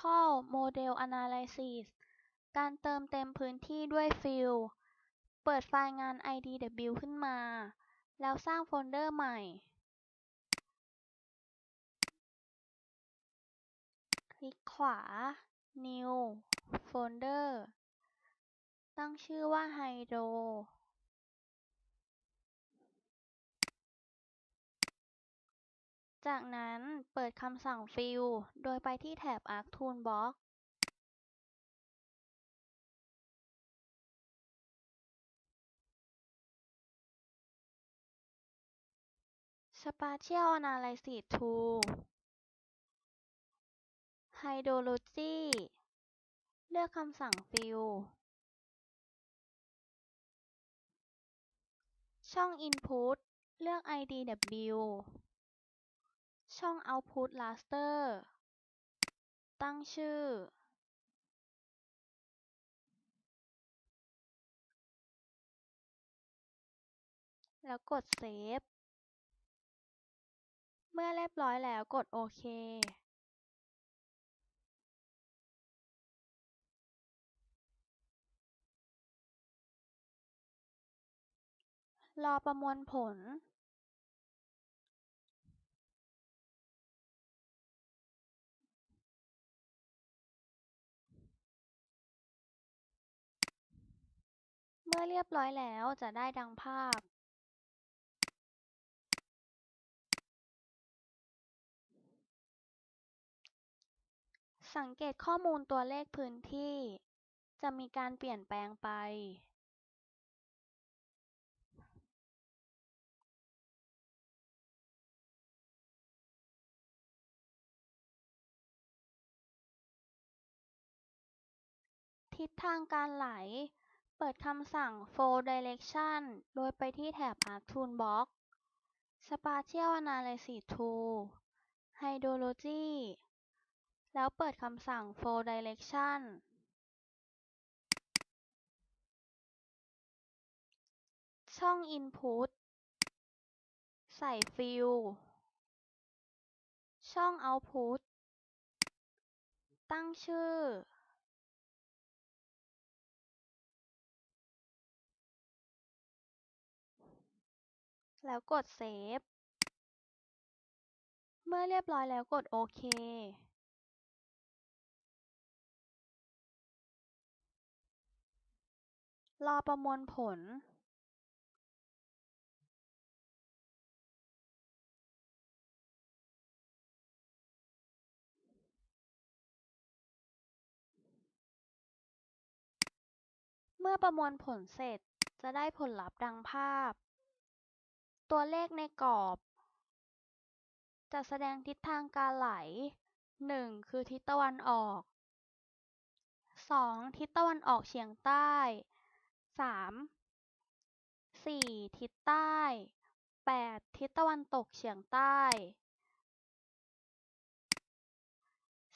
Hydrological Model Analysis การเติมเต็มพื้นที่ด้วยฟิล เปิดไฟล์งาน idw ขึ้นมา แล้วสร้างโฟลเดอร์ใหม่ คลิกขวา New Folder ตั้งชื่อว่า Hydro จากนั้นเปิดคำสั่งฟิลโดยไปที่แถบ ArcToolbox Spatial Analysis Tool Hydrology เลือกคำสั่งฟิลช่อง Input เลือก idw ช่อง Output Raster ตั้งชื่อแล้วกดเซฟ เมื่อเรียบร้อยแล้วกดโอเค รอประมวลผล อเรียบร้อยแล้วจะได้ดังภาพสังเกตข้อมูลตัวเลขพื้นที่ จะมีการเปลี่ยนแปลงไป ทิศทางการไหล เปิดคำสั่ง Flow Direction โดยไปที่แถบ ArcToolbox Spatial Analysis Tool Hydrology แล้วเปิดคำสั่ง Flow Direction ช่อง Input ใส่ฟิลช่อง Output ตั้งชื่อ แล้วกดเซฟ เมื่อเรียบร้อยแล้วกดโอเครอประมวลผล เมื่อประมวลผลเสร็จจะได้ผลลัพธ์ดังภาพ ตัวเลขในกรอบจะแสดงทิศทางการไหล 1 คือทิศตะวันออก 2 ทิศตะวันออกเฉียงใต้ 3 4 ทิศใต้ 8 ทิศตะวันตกเฉียงใต้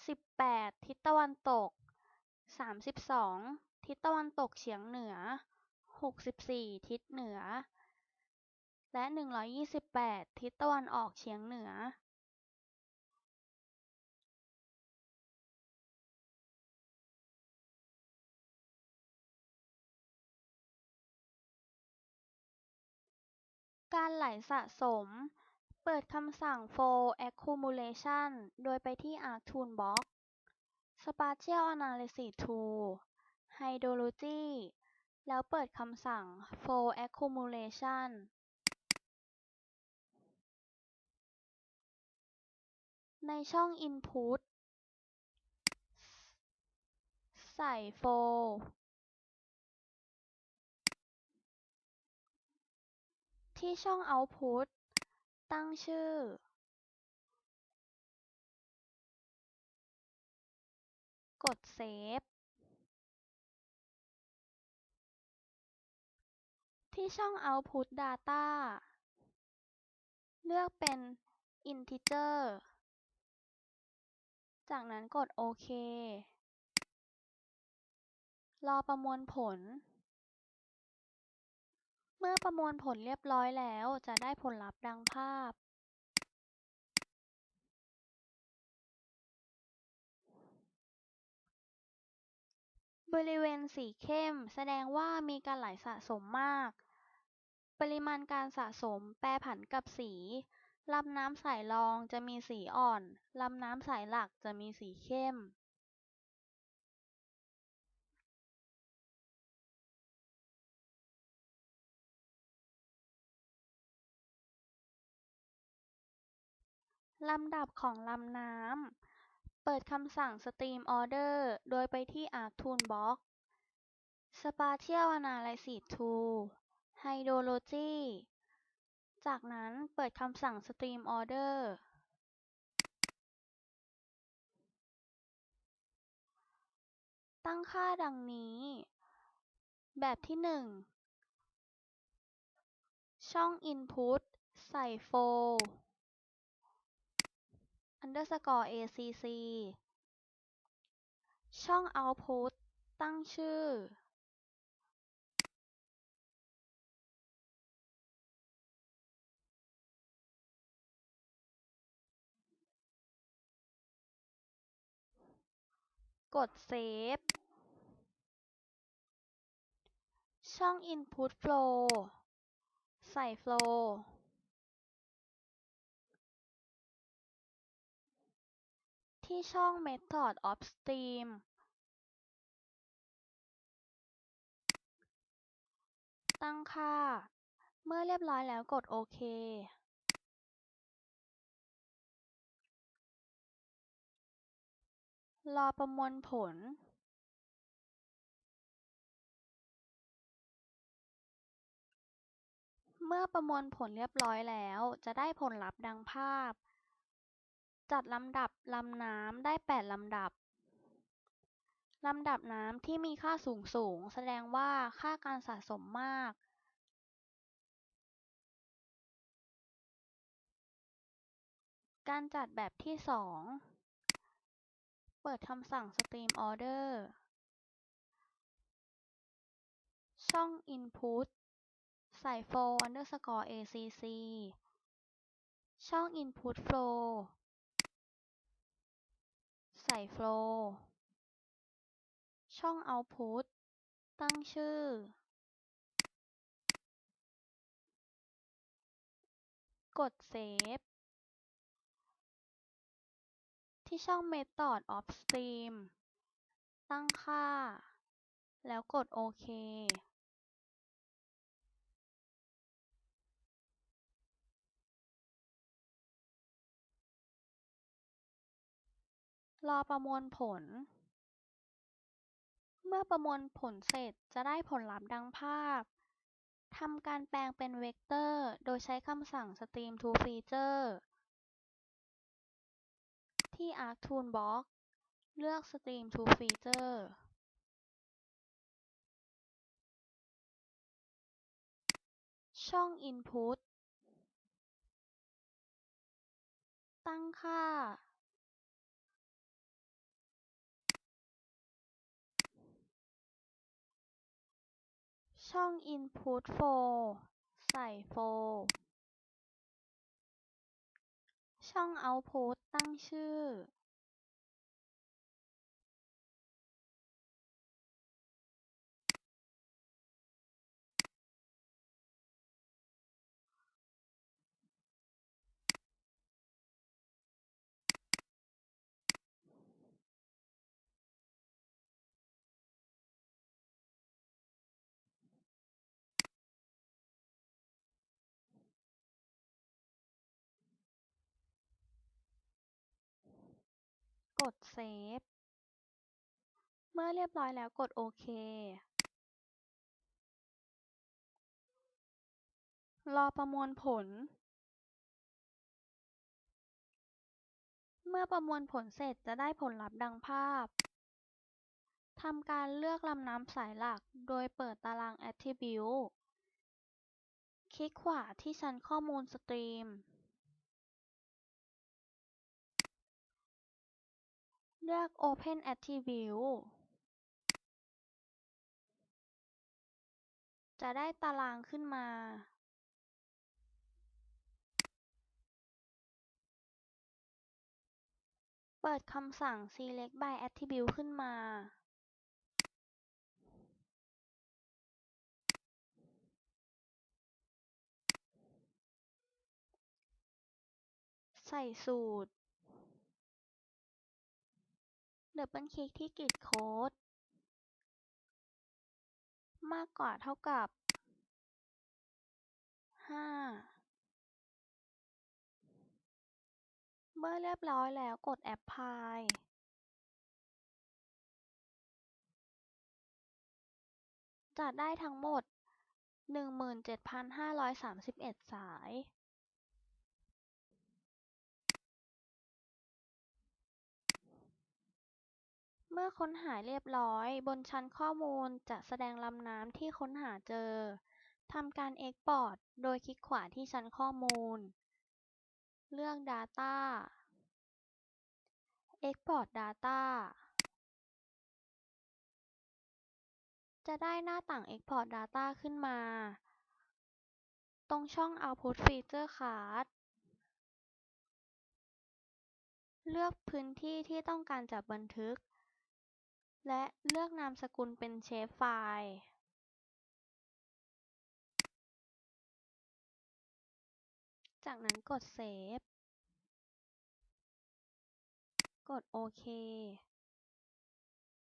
18 ทิศตะวันตก 32 ทิศตะวันตกเฉียงเหนือ 64 ทิศเหนือ และ128ทิศตะวันออกเฉียงเหนือการไหลสะสม เปิดคำสั่ง Flow Accumulation โดยไปที่ ArcToolbox Spatial Analysis Tool Hydrology แล้วเปิดคำสั่ง Flow Accumulation ในช่อง Input ใส่ Flow ที่ช่อง Output ตั้งชื่อ กดเซฟ ที่ช่อง Output Data เลือกเป็น Integer จากนั้นกดโอเค รอประมวลผล เมื่อประมวลผลเรียบร้อยแล้วจะได้ผลลัพธ์ดังภาพ บริเวณสีเข้มแสดงว่ามีการไหลสะสมมาก ปริมาณการสะสมแปรผันกับสี ลำน้ำสายรองจะมีสีอ่อน ลำน้ำสายหลักจะมีสีเข้มลำดับของลำน้ำ เปิดคำสั่ง stream order โดยไปที่ arc toolbox spatial analysis tool hydrology จากนั้นเปิดคำสั่ง stream order ตั้งค่าดังนี้ แบบที่หนึ่งช่องอินพุตใส่ flow _acc ช่องเอาต์พุตตั้งชื่อ กดเซฟช่องอินพุตโฟลว์ใส่ flow ที่ช่อง method of stream ตั้งค่า เมื่อเรียบร้อยแล้วกดโอเค รอประมวลผลเมื่อประมวลผลเรียบร้อยแล้ว จะได้ผลลัพธ์ดังภาพ จัดลำดับลำน้ำได้ 8 ลำดับ ลำดับน้ำที่มีค่าสูงสูง แสดงว่าค่าการสะสมมาก การจัดแบบที่สอง เปิดคำสั่ง stream order ช่องอินพุตใส่ flow _acc ช่องอินพุตโฟลว์ใส่ flow ช่องเอาต์พุตตั้งชื่อ กดเซฟ ที่ช่อง method of stream ตั้งค่า แล้วกดโอเครอประมวลผล เมื่อประมวลผลเสร็จจะได้ผลลัพธ์ดังภาพ ทำการแปลงเป็นเวกเตอร์ โดยใช้คำสั่ง stream to feature ที่ arc toolbox เลือก stream to feature ช่องอินพุต ตั้งค่า ช่องอินพุตโฟลว์ใส่ flow ช่องเอาต์พุตตั้งชื่อ กดเซฟ เมื่อเรียบร้อยแล้วกดโอเค รอประมวลผล เมื่อประมวลผลเสร็จจะได้ผลลัพธ์ดังภาพทำการเลือกลำน้ำสายหลักโดยเปิดตาราง Attribute คลิกขวาที่ชั้นข้อมูลสตรีม เลือก Open Attribute จะได้ตารางขึ้นมาเปิดคำสั่ง select by attribute ขึ้นมา ใส่สูตร ดับเบิลคลิกที่กริดโค้ดมากกว่าเท่ากับห้าเมื่อเรียบร้อยแล้วกดแอพพลายจะได้ทั้งหมดหนึ่งหมื่นเจ็ดพันห้าร้อยสามสิบเอ็ดสาย เมื่อค้นหาเรียบร้อย บนชั้นข้อมูลจะแสดงลำน้ำที่ค้นหาเจอ ทำการเอ็กพอร์ต โดยคลิกขวาที่ชั้นข้อมูล เลือก Data Export Data จะได้หน้าต่าง Export Data ขึ้นมา ตรงช่อง Output Feature Card เลือกพื้นที่ที่ต้องการจะบันทึก และเลือกนามสกุลเป็น Shapefile จากนั้นกดเซฟ กดโอเค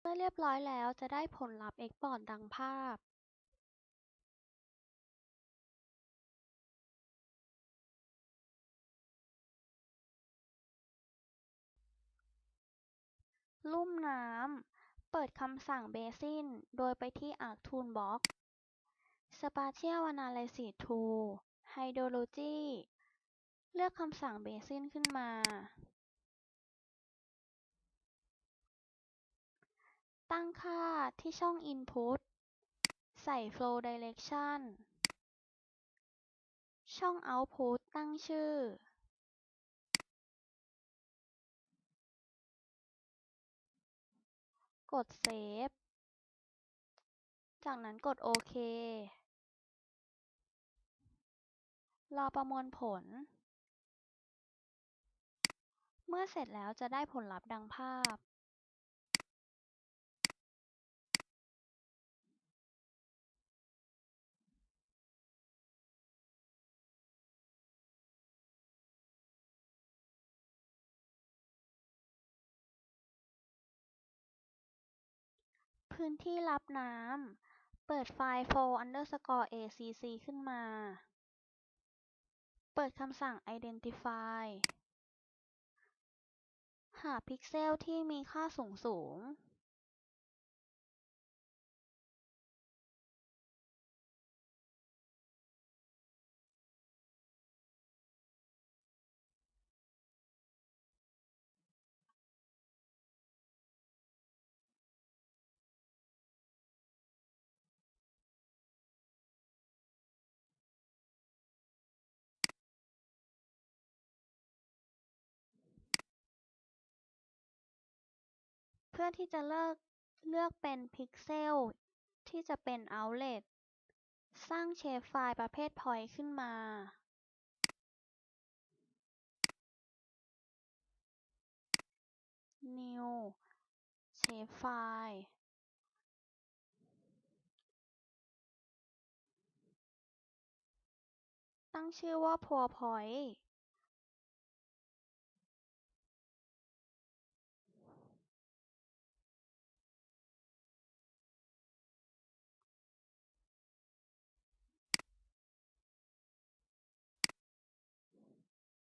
เมื่อเรียบร้อยแล้วจะได้ผลลัพธ์ Export ดังภาพ ลุ่มน้ำ เปิดคำสั่ง Basin โดยไปที่ Arc Toolbox Spatial Analysis Tool Hydrology เลือกคำสั่ง Basin ขึ้นมา ตั้งค่าที่ช่อง Input ใส่ Flow Direction ช่อง Output ตั้งชื่อ กดเซฟ จากนั้นกดโอเค รอประมวลผล เมื่อเสร็จแล้วจะได้ผลลัพธ์ดังภาพ พื้นที่รับน้ำ เปิดไฟล์ flow_acc ขึ้นมา เปิดคำสั่ง Identify หาพิกเซลที่มีค่าสูงสูง พื่อที่จะเลือกเลือกเป็นพิกเซลที่จะเป็น Outlet สร้างเชฟไฟล์ประเภท Point ขึ้นมา New Shapefile ตั้งชื่อว่า PowerPoint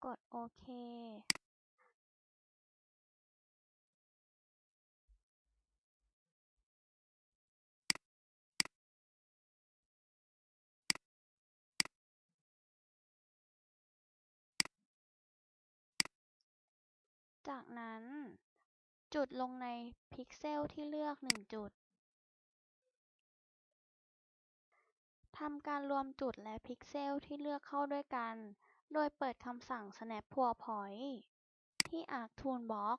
กดโอเคจากนั้น จุดลงในพิกเซลที่เลือกหนึ่งจุด ทำการรวมจุดและพิกเซลที่เลือกเข้าด้วยกัน โดยเปิดคำสั่ง snap PowerPoint ที่ Arc Toolbox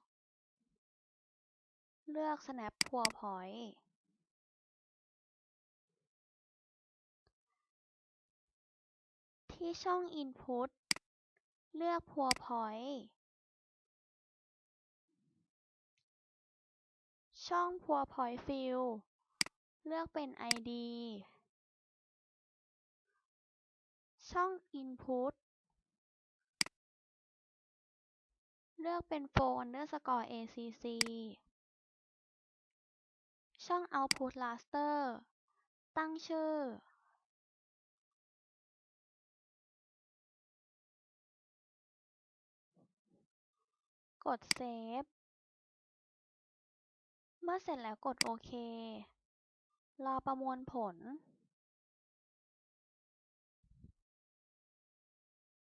เลือก snap PowerPoint ที่ช่อง Input เลือก PowerPoint ช่อง PowerPoint Field เลือกเป็น ID ช่อง Input เลือกเป็น flow underscore acc ช่อง output raster ตั้งชื่อกดเซฟ เมื่อเสร็จแล้วกดโอเค รอประมวลผล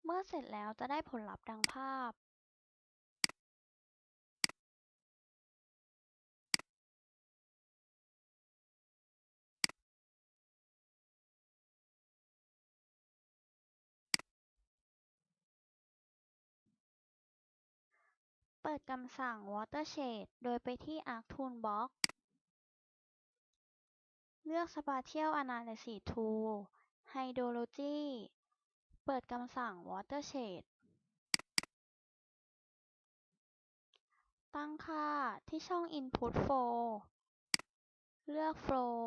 เมื่อเสร็จแล้วจะได้ผลลัพธ์ดังภาพ เปิดคำสั่ง watershed โดยไปที่ arc toolbox เลือก spatial analysis tool hydrology เปิดคำสั่ง watershed ตั้งค่าที่ช่อง input flow เลือก flow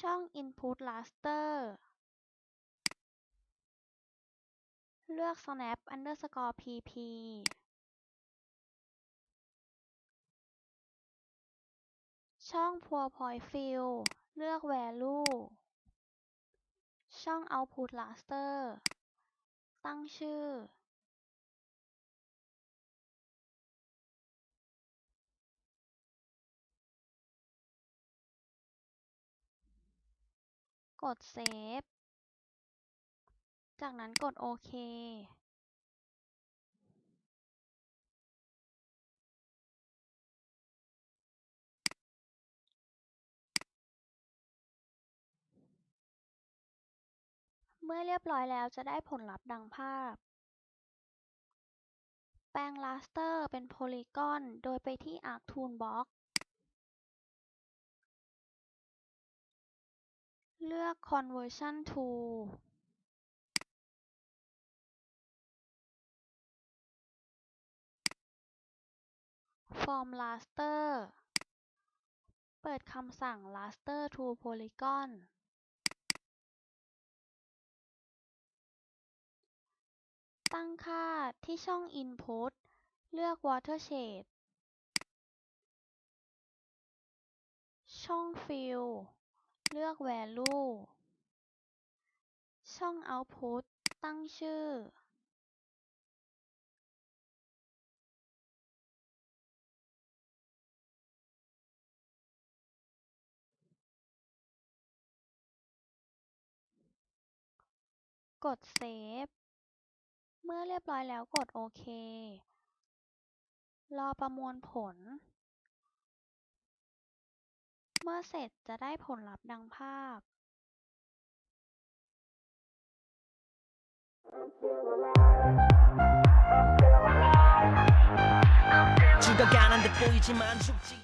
ช่อง input raster เลือก snap underscore pp ช่อง pour point fill เลือก value ช่อง output raster ตั้งชื่อ กดเซฟ จากนั้นกดโอเคเมื่อเรียบร้อยแล้วจะได้ผลลัพธ์ดังภาพ แปลง raster เป็นโพลีกอน โดยไปที่ arc toolbox เลือก conversion ฟอร์มลาสเตอร์เปิดคำสั่งลาสเตอร์ทูโพลีกอนตั้งค่าที่ช่อง Input เลือก Watershed ช่อง Fill เลือก Value ช่อง Output ตั้งชื่อ กดเซฟ เมื่อเรียบร้อยแล้วกดโอเค รอประมวลผล เมื่อเสร็จจะได้ผลลัพธ์ดังภาพ 죽어가는 듯 보이지만 죽지